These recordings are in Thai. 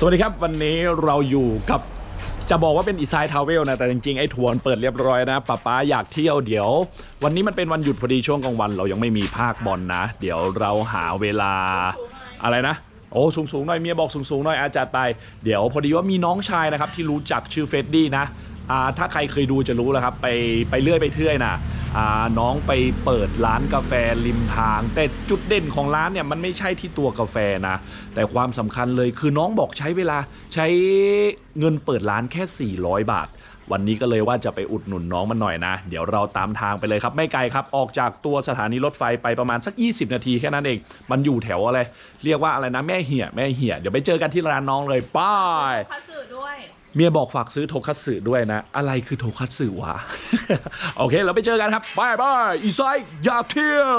สวัสดีครับวันนี้เราอยู่กับจะบอกว่าเป็นอีไซทาวเวลนะแต่จริงๆ ไอ้ทัวร์มันเปิดเรียบร้อยนะป้าป๊าอยากเที่ยวเดี๋ยว วันนี้มันเป็นวันหยุดพอดีช่วงกลางวัน เรายังไม่มีภาคบอลนะ เดี๋ยวเราหาเวลาอะไรนะ โอ้สูงสูงๆหน่อยเมียบอกสูงสูงๆหน่อยอาจารย์ไปเดี๋ยวพอดีว่ามีน้องชายนะครับที่รู้จักชื่อเฟดดี้นะอ่าถ้าใครเคยดูจะรู้แล้วครับไปไปเรื่อยไปเทื่อยนะอ่า น้องไปเปิดร้านกาแฟริมทาง แต่จุดเด่นของร้านเนี่ยมันไม่ใช่ที่ตัวกาแฟนะ แต่ความสำคัญเลยคือน้องบอกใช้เวลาใช้เงินเปิดร้านแค่ 400 บาท วันนี้ก็เลยว่าจะไปอุดหนุนน้องมันหน่อยนะ เดี๋ยวเราตามทางไปเลยครับ ไม่ไกลครับ ออกจากตัวสถานีรถไฟไปประมาณสัก 20 นาทีแค่นั้นเอง มันอยู่แถวอะไร เรียกว่าอะไรนะแม่เหี่ยแม่เหี่ยเดี๋ยวไปเจอกันที่ร้านน้องเลยไป้ายคัตสึด้วย เมียบอกฝากซื้อโทคัตสึด้วยนะ อะไรคือโทคัตสึวะ โอเค เราไปเจอกันครับบายบายอีไซอยากเที่ยว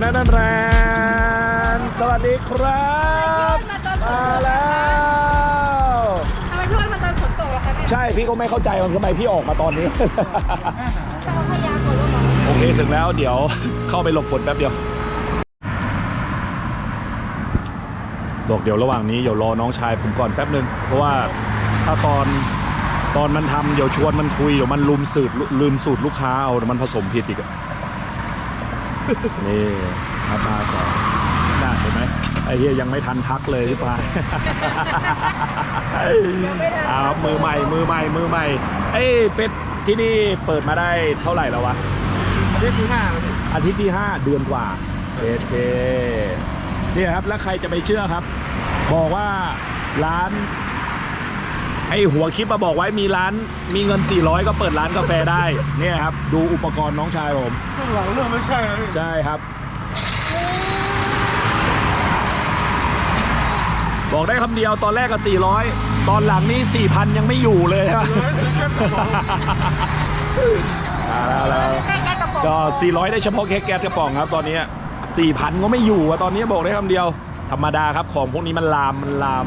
แรนแรนแรนสวัสดีครับ มาแล้วทำไมพี่วันมาตอนฝนตกล่ะคะเนี่ยใช่พี่ก็ไม่เข้าใจว่าทำไมพี่ออกมาตอนนี้จะเอาพยากรณ์ว่าโอเคถึงแล้วเดี๋ยวเข้าไปหลบฝนแป๊บเดียวบอกเดี๋ยวระหว่างนี้เดี๋ยวรอน้องชายผมก่อนแป๊บนึง เพราะว่าถ้าตอนตอนมันทำเดี๋ยวชวนมันคุยเดี๋ยวมันลืมสูตรลืมสูตรลูกค้าเอาเดี๋ยวมันผสมผิดอีกอะ นี่ครับมาสองน่าเห็นไหมไอ้เฮียยังไม่ทันทักเลยพี่ปาอ้าวมือใหม่มือใหม่มือใหม่เอ้ยเฟสที่นี่เปิดมาได้เท่าไหร่แล้ววะอาทิตย์ที่ห้าแล้วพี่อาทิตย์ที่5เดือนกว่าโอเคเนี่ยครับแล้วใครจะไปเชื่อครับ บอกว่าร้าน ไอหัวคลิปมาบอกไว้มีร้าน มีเงิน 400 ก็เปิดร้านกาแฟได้ เนี่ยครับ ดูอุปกรณ์น้องชายผม ข้างหลังเรื่องไม่ใช่นะพี่ใช่ครับ บอกได้คำเดียวตอนแรกก็400 ตอนหลังนี่4,000 ยังไม่อยู่เลยครับ เลยแค่กระป๋องเอาแล้วแล้วใกล้ๆกระป๋องก็ 400 ได้เฉพาะแค่แก๊สกระป๋องครับ ตอนนี้4,000 ก็ไม่อยู่อะตอนนี้บอกได้คำเดียว ธรรมดาครับของพวกนี้มันลามมันลาม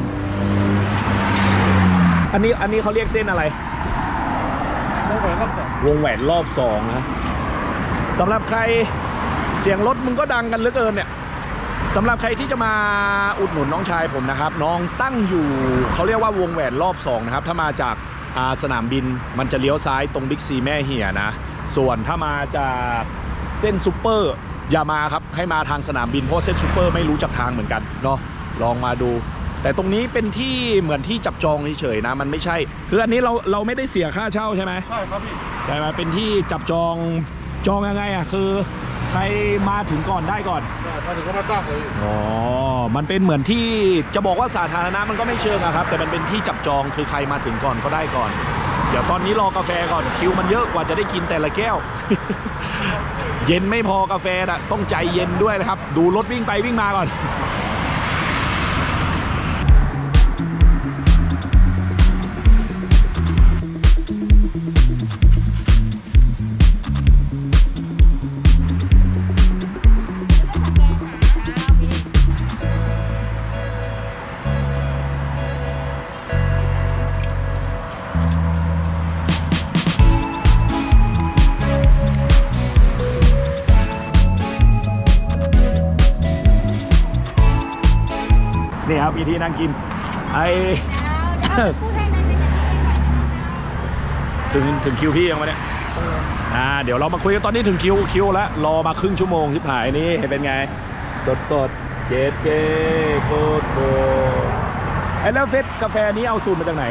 อันนี้อันนี้เขาเรียกเส้นอะไรไม่ไหวรอบสองวงแหวนรอบสองนะสำหรับใครเสียงรถมึงก็ดังกันเหลือเกินเนี่ยสำหรับใครที่จะมาอุดหนุนน้องชายผมนะครับ น้องตั้งอยู่เขาเรียกว่าวงแหวนรอบสองนะครับ ถ้ามาจากอ่าสนามบินมันจะเลี้ยวซ้ายตรงบิ๊กซีแม่เหี่ยนะ ส่วนถ้ามาจากเส้นซูเปอร์อย่ามาครับให้มาทางสนามบินเพราะเส้นซูเปอร์ไม่รู้จักทางเหมือนกันเนาะลองมาดู แต่ตรงนี้เป็นที่เหมือนที่จับจองเฉยๆนะมันไม่ใช่คืออันนี้เราเราไม่ได้เสียค่าเช่าใช่ไหมใช่ครับพี่ใช่ไหมเป็นที่จับจองจองยังไงอะคือใครมาถึงก่อนได้ก่อนได้มาถึงก็มาตั้งเลยอ๋อมันเป็นเหมือนที่จะบอกว่าสาธารณะมันก็ไม่เชิงอะครับ แต่มันเป็นที่จับจองคือใครมาถึงก่อนก็ได้ก่อน เดี๋ยวตอนนี้รอกาแฟก่อนคิวมันเยอะกว่าจะได้กินแต่ละแก้ว เย็นไม่พอกาแฟนะต้องใจเย็นด้วยนะครับ ดูรถวิ่งไปวิ่งมาก่อน นี่ครับมีที่นั่งกิน ไอพูดให้นายเป็นอย่างนี้ถึงถึงคิวพี่ยังวะเนี่ย อ่าเดี๋ยวเรามาคุยกันตอนนี้ถึงคิวคิวแล้วรอมาครึ่งชั่วโมงที่ผ่ายนี่เป็นไง สดสดเจดเกโคตรโบไอ้แล้วเฟสกาแฟนี้เอาสูตรมาจากไหน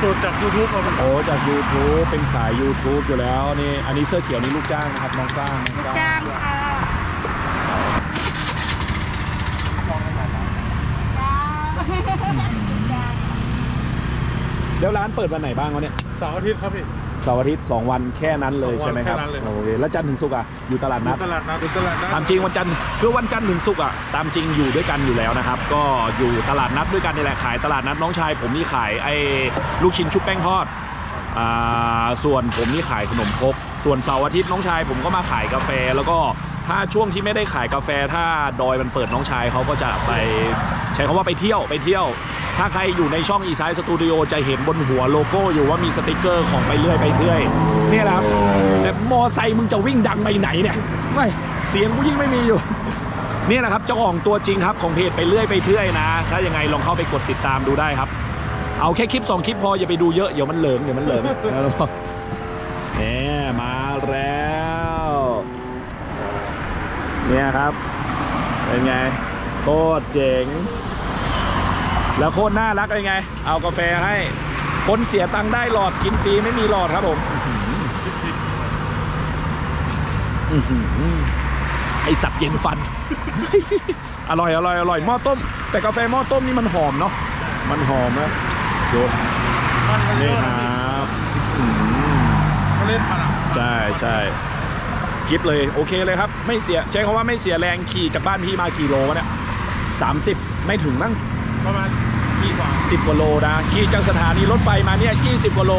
สูตรจากยูทูบมาเป็นโอ้จาก YouTube เป็นสาย YouTube อยู่แล้วนี่อันนี้เสื้อเขียวนี่ลูกจ้างนะครับน้องสร้างน้องสร้างจ้างค่ะจ้างแล้วร้านเปิดวันไหนบ้างวะเนี่ยเสาร์อาทิตย์ครับพี่ เสาร์อาทิตย์สองวันแค่นั้นเลยสองวันใช่ไหมครับแค่นั้นเลย โอเคแล้วจันทร์ถึงศุกร์อะอยู่ตลาดอนัยู่ดตลาดนัดอยู่ตลาดนัด ตามจริงวันจันทร์คือวันจันทร์ถึงศุกร์อะตามจริงอยู่ด้วยกันอยู่แล้วนะครับ ก็อยู่ตลาดนัดด้วยกันนี่แหละขายตลาดนัดน้องชาย ผมนี่ขายไอ้ลูกชิ้นชุบแป้งทอดอ่าส่วนผมนี่ขายขนมครกส่วนเสาร์อาทิตย์น้องชาย ผมก็มาขายกาแฟ แล้วก็ถ้าช่วงที่ไม่ได้ขายกาแฟ ถ้าดอยมันเปิดน้องชายเขาก็จะไปใช้คำว่าไปเที่ยวไปเที่ยว ถ้าใครอยู่ในช่อง e s i สตูดิโอจะเห็นบนหัวโลโก้อยู่ว่ามีสติกเกอร์ของไปเรื่อยไปเรื่อยเนี่ยนะครับแต่มอไซค์มึงจะวิ่งดังไปไหนเนี่ยไม่เสียงกูยิ่งไม่มีอยู่นี่แหละครับเจ้าของตัวจริงครับของเพจไปเรื่อยไปเรื่อยนะ ถ้ายังไงลองเข้าไปกดติดตามดูได้ครับ เอาแค่คลิป 2 คลิปพออย่าไปดูเยอะเดี๋ยวมันเหลิงเดี๋ยวมันเหลิงแล้วพอเนี่ยมาแล้วเนี่ยครับเป็นไงโคตรเจ๋ง แล้วโคตรน่ารักเป็นไง เอากาแฟให้ คนเสียตังค์ได้หลอดกินฟรีไม่มีหลอดครับผมอื้อหืออื้อหือไอสัตว์เย็นฟัน อร่อยอร่อยอร่อยหม้อต้ม แต่กาแฟหม้อต้มนี่มันหอมเนาะมันหอมนะดูมันเยนี่อะคนะรับอื้อหือเขาเล่นมันอะใช่ใช่กิฟเลยโอเคเลยครับ ไม่เสียใช้คำว่าไม่เสียแรงขี่จากบ้านพี่มากี่โลวะเนี่ยสามสิบไม่ถึงมั้ง ประมาณที่กว่าสิบกว่าโลนะขี่จากสถานีรถไฟมาเนี่ยยี่สิบกว่าโล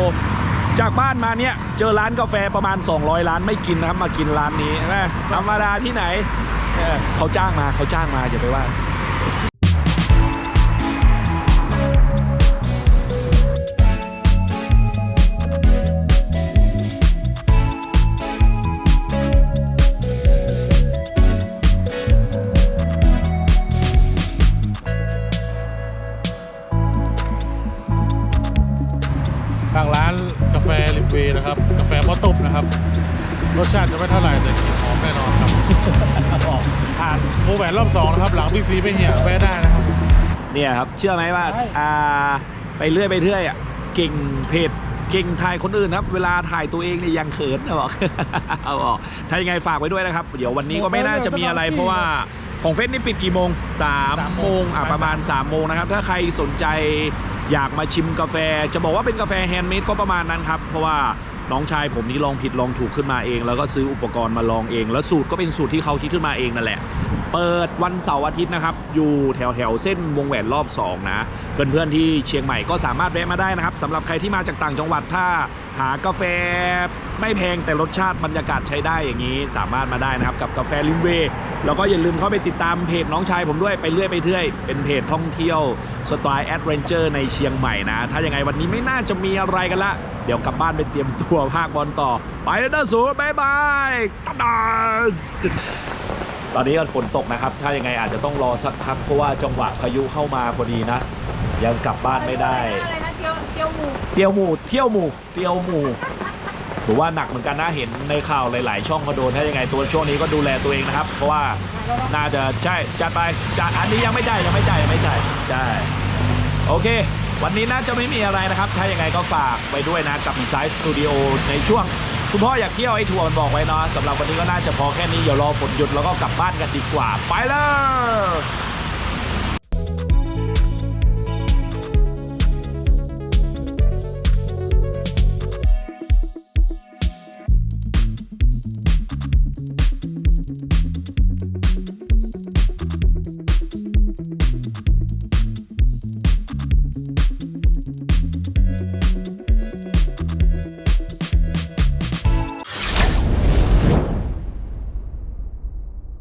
จากบ้านมาเนี่ยเจอร้านกาแฟประมาณ 200 ร้านไม่กินนะครับมากินร้านนี้นะธรรมดาที่ไหนเออเขาจ้างมาเขาจ้างมาอย่าไปว่า รสชาติจะไม่เท่าไหร่แต่กลิ่นหอมแน่นอนครับบอกผ่านโมแหวนรอบสองนะครับหลังบิ๊กซีไม่เหี่ยแวะได้นะครับเนี่ยครับ เชื่อไหมว่าใช่อ่าไปเรื่อยไปเรื่อยอะเก่งเพจเก่งถ่ายคนอื่นครับ เวลาถ่ายตัวเองเนี่ยยังเขินนะบอกเอาออกถ้ายังไงฝากไว้ด้วยนะครับ เดี๋ยววันนี้ก็ไม่น่าจะมีอะไร เพราะว่าของเฟสนี่ปิดกี่โมง3โมงอะประมาณ3โมงนะครับ ถ้าใครสนใจอยากมาชิมกาแฟ จะบอกว่าเป็นกาแฟแฮนด์เมดก็ประมาณนั้นครับ เพราะว่า น้องชายผมนี่ลองผิดลองถูกขึ้นมาเอง แล้วก็ซื้ออุปกรณ์มาลองเอง แล้วสูตรก็เป็นสูตรที่เขาคิดขึ้นมาเองนั่นแหละเปิดวันเสาร์อาทิตย์นะครับ อยู่แถวแถวเส้นวงแหวนรอบ 2 นะ เพื่อนๆที่เชียงใหม่ก็สามารถแวะมาได้นะครับสำหรับใครที่มาจากต่างจังหวัดถ้าหากาแฟไม่แพงแต่รสชาติบรรยากาศใช้ได้อย่างนี้ สามารถมาได้นะครับกับกาแฟลิมเวแล้วก็อย่าลืมเข้าไปติดตามเพจน้องชายผมด้วยไปเรื่อยไปเรื่อยเป็นเพจท่องเที่ยวสไตล์แอดเวนเจอร์ในเชียงใหม่นะ ถ้ายังไงวันนี้ไม่น่าจะมีอะไรกันละ เดี๋ยวกลับบ้านไปเตรียมตัวภาคบอลต่อ ไปแล้วนะสูบ๊ายบายตาดา ตอนนี้ก็ฝนตกนะครับ ถ้ายังไงอาจจะต้องรอสักพักเพราะว่าจังหวะพายุเข้ามาพอดีนะ ยังกลับบ้านไม่ได้ อะไรนะเกี๊ยวเกี๊ยวหมูเตียวหมู่เที่ยวหมูเตียวหมูถือว่าหนักเหมือนกันนะเห็นในข่าวหลาย ๆ ช่องก็โดนถ้ายังไงตัวช่วงนี้ก็ดูแลตัวเองนะครับ เพราะว่าน่าจะใช่จัดไปจัดอันนี้ยังไม่จ่ายยังไม่จ่ายยังไม่จ่ายใช่โอเค วันนี้น่าจะไม่มีอะไรนะครับ ถ้ายังไงก็ฝากไปด้วยนะกับ e s i d e Studio ในช่วง คุณพ่ออยากเที่ยวไอ้ทัวร์มันบอกไว้เนาะสำหรับวันนี้ก็น่าจะพอแค่นี้เดี๋ยวรอฝนหยุดแล้วก็กลับบ้านกันดีกว่า ไปเลย